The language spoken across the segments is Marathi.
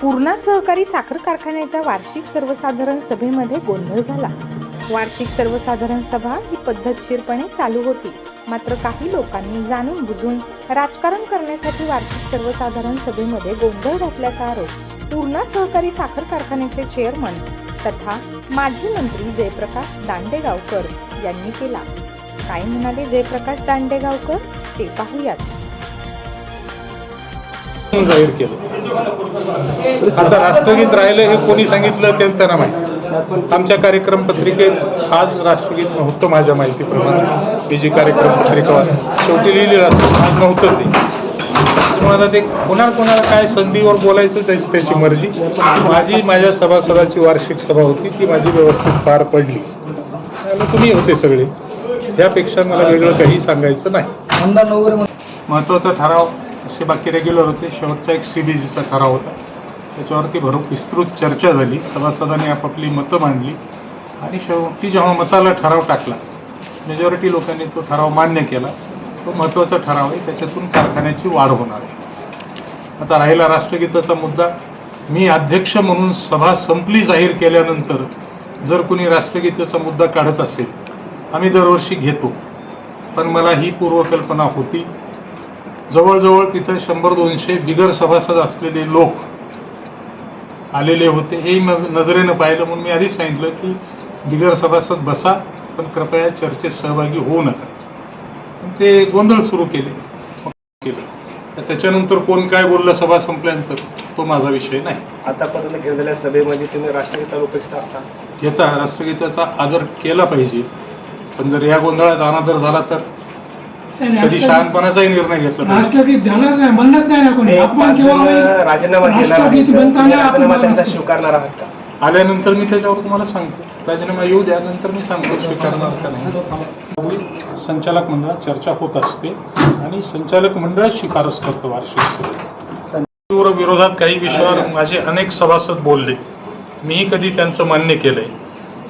पूर्णा सहकारी साखर कारखान्याच्या वार्षिक सर्वसाधारण सभेमध्ये गोंधळ झाला. वार्षिक सर्वसाधारण सभा ही पद्धतशीरपणे चालू होती. मात्र काही लोकांनी जाणून बुजून राजकारण करण्यासाठी वार्षिक सर्वसाधारण सभेमध्ये गोंधळ घातल्याचा आरोप पूर्णा सहकारी साखर कारखान्याचे चेअरमन तथा माजी मंत्री जयप्रकाश दांडेगावकर यांनी केला. काय म्हणाले जयप्रकाश दांडेगावकर? ते पाहूयात. जाहीर केलं. आता राष्ट्रगीत राहिलं हे कोणी सांगितलं ते त्यांना माहिती आमच्या कार्यक्रम पत्रिकेत आज राष्ट्रगीत नव्हतं माझ्या माहितीप्रमाणे. मी जी कार्यक्रम पत्रिका शेवटी लिहिली राष्ट्रगीत आज नव्हतं ते. आता ते कोणाला कोणाला काय संधीवर बोलायचं त्याची त्याची मर्जी. माझी माझ्या सभासदाची वार्षिक सभा होती ती माझी व्यवस्थित पार पडली. तुम्ही होते सगळे. यापेक्षा मला वेगळं काही सांगायचं नाही. महत्त्वाचा ठराव असे बाकी रेग्युलर होते. शेवटचा एक सी बी जीचा ठराव होता. त्याच्यावरती भरू विस्तृत चर्चा झाली. सभासदांनी आपापली मतं मांडली. आणि शेवटी जेव्हा मताला ठराव टाकला मेजॉरिटी लोकांनी तो ठराव मान्य केला. तो महत्त्वाचा ठराव आहे. त्याच्यातून कारखान्याची वाढ होणार आहे. आता राहिला राष्ट्रगीताचा मुद्दा. मी अध्यक्ष म्हणून सभा संपली जाहीर केल्यानंतर जर कुणी राष्ट्रगीताचा मुद्दा काढत असेल आम्ही दरवर्षी घेतो. पण मला ही पूर्वकल्पना होती. जवळजवळ तिथं शंभर दोनशे बिगर सभासद असलेले लोक आलेले होते. नज- नजरेनं पाहिलं म्हणून मी आधीच सांगितलं की बिगर सभासद बसा पण कृपया चर्चेत सहभागी होऊ नका. ते गोंधळ सुरू केले. केलं. तर त्याच्यानंतर कोण काय बोललं सभा संपल्यानंतर तो माझा विषय नाही. आतापर्यंत घेतलेल्या सभेमध्ये तुम्ही राष्ट्रगीताला उपस्थित असता. घेता. राष्ट्रगीताचा आदर केला पाहिजे. पण जर या गोंधळात अनादर झाला तर कधी शहाणपणाचाही निर्णय घेतला राष्ट्रगीत झालं नाही म्हणत नाही ना कोणी. आपण राजीनामा केला राष्ट्रगीत आपण त्यांचा. स्वीकारणार आहात का? आल्यानंतर मी त्याच्यावर तुम्हाला सांगतो. राजीनामा येऊ द्या नंतर मी सांगतो. स्वीकारणार का नाही. संचालक मंडळात चर्चा होत असते आणि संचालक मंडळ शिफारस करतं वार्षिक सभेत. तीव्र विरोधात काही विषयावर माझे अनेक सभासद बोलले. मीही कधी त्यांचं मान्य केलंय.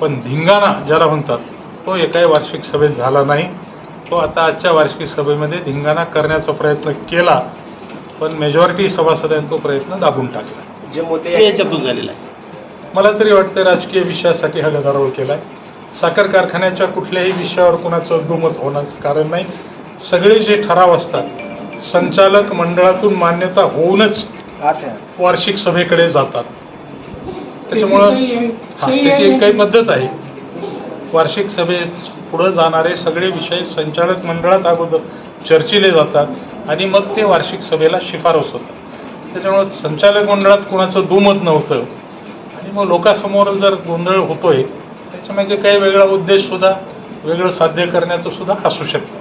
पण धिंगाणा ज्याला म्हणतात तो एकाही वार्षिक सभेत झाला नाही. तो आता आजच्या वार्षिक सभेमध्ये धिंगाणा करण्याचा प्रयत्न केला पण मेजॉरिटी सभासदांनी तो प्रयत्न दाबून टाकला. जे मुद्दे याच्यातून झालेला आहे. मला तरी वाटतं राजकीय विषयासाठी हा गदारोळ केलाय. साखर कारखान्याच्या कुठल्याही विषयावर कुणाचं दुमत होण्याचं कारण नाही. सगळे जे ठराव असतात संचालक मंडळातून मान्यता होऊनच आहे. वार्षिक सभेकडे जातात. त्याच्यामुळं हा, त्याची एक काही पद्धत आहे. वार्षिक सभेत पुढं जाणारे सगळे विषय संचालक मंडळात अगोदर चर्चिले जातात आणि मग ते वार्षिक सभेला शिफारस होतात. त्याच्यामुळं संचालक मंडळात कुणाचं दुमत नव्हतं. आणि मग लोकांसमोर जर गोंधळ होतोय त्याच्यामागे काही वेगळा उद्देश सुद्धा वेगळं साध्य करण्याचं सुद्धा असू शकतं.